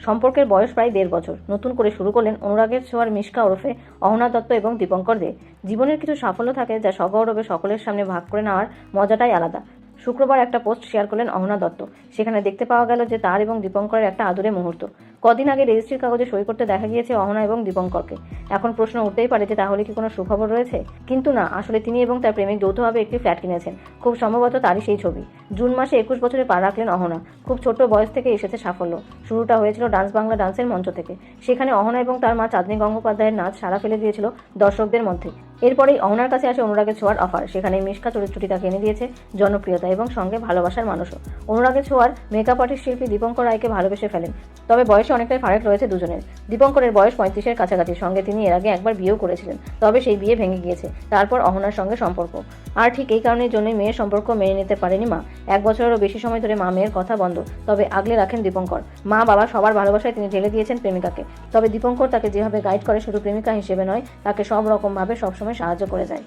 সম্পর্কের বয়স প্রায় দেড় বছর। নতুন করে শুরু করলেন অনুরাগের ছোঁয়ার মিশকা ওরফে অহনা দত্ত এবং দীপঙ্কর দে। জীবনের কিছু সাফল্য থাকে যা সগৌরবে সকলের সামনে ভাগ করে নেওয়ার মজাটাই আলাদা। শুক্রবার একটা পোস্ট শেয়ার করলেন অহনা দত্ত। সেখানে দেখতে পাওয়া গেল যে তার এবং দীপঙ্করের একটা আদুরে মুহূর্ত। কদিন আগে রেজিস্ট্রির কাগজে সই করতে দেখা গিয়েছে অহনা এবং দীপঙ্করকে। এখন প্রশ্ন উঠতেই পারে যে তাহলে কি কোনো সুখবর রয়েছে? কিন্তু না, আসলে তিনি এবং তার প্রেমিক যৌথভাবে একটি ফ্ল্যাট কিনেছেন। খুব সম্ভবত তারই সেই ছবি। জুন মাসে একুশ বছরে পা রাখলেন অহনা। খুব ছোট বয়স থেকে এসেছে সাফল্য। শুরুটা হয়েছিল ডান্স বাংলা ডান্সের মঞ্চ থেকে। সেখানে অহনা এবং তার মা চাঁদনী গঙ্গোপাধ্যায়ের নাচ সারা ফেলে দিয়েছিল দর্শকদের মধ্যে। এরপরেই অহনার কাছে আসে অনুরাগের ছোঁয়ার অফার। সেখানে মিশকা চরিত্রটি তাকে এনে দিয়েছে জনপ্রিয়তা এবং সঙ্গে ভালোবাসার মানুষও। অনুরাগের ছোঁয়ার মেকআপ আর্টিস্ট শিল্পী দীপঙ্কর রায়কে ভালোবেসে ফেলেন। তবে বয়সে অনেকটাই ফারাক রয়েছে দুজনের। দীপঙ্করের বয়স পঁয়ত্রিশের কাছাকাছি। সঙ্গে তিনি এর আগে একবার বিয়েও করেছিলেন, তবে সেই বিয়ে ভেঙে গিয়েছে। তারপর অহনার সঙ্গে সম্পর্ক। আর ঠিক এই কারণের জন্যই মেয়ের সম্পর্ক মেনে নিতে পারেনি মা। এক বছরেরও বেশি সময় ধরে মা মেয়ের কথা বন্ধ, তবে আগলে রাখেন দীপঙ্কর। মা বাবা সবার ভালোবাসায় তিনি ঢেলে দিয়েছেন প্রেমিকাকে। তবে দীপঙ্কর তাকে যেভাবে গাইড করে শুধু প্রেমিকা হিসেবে নয়, তাকে সব রকমভাবে সবসময় সাহায্য করে যায়।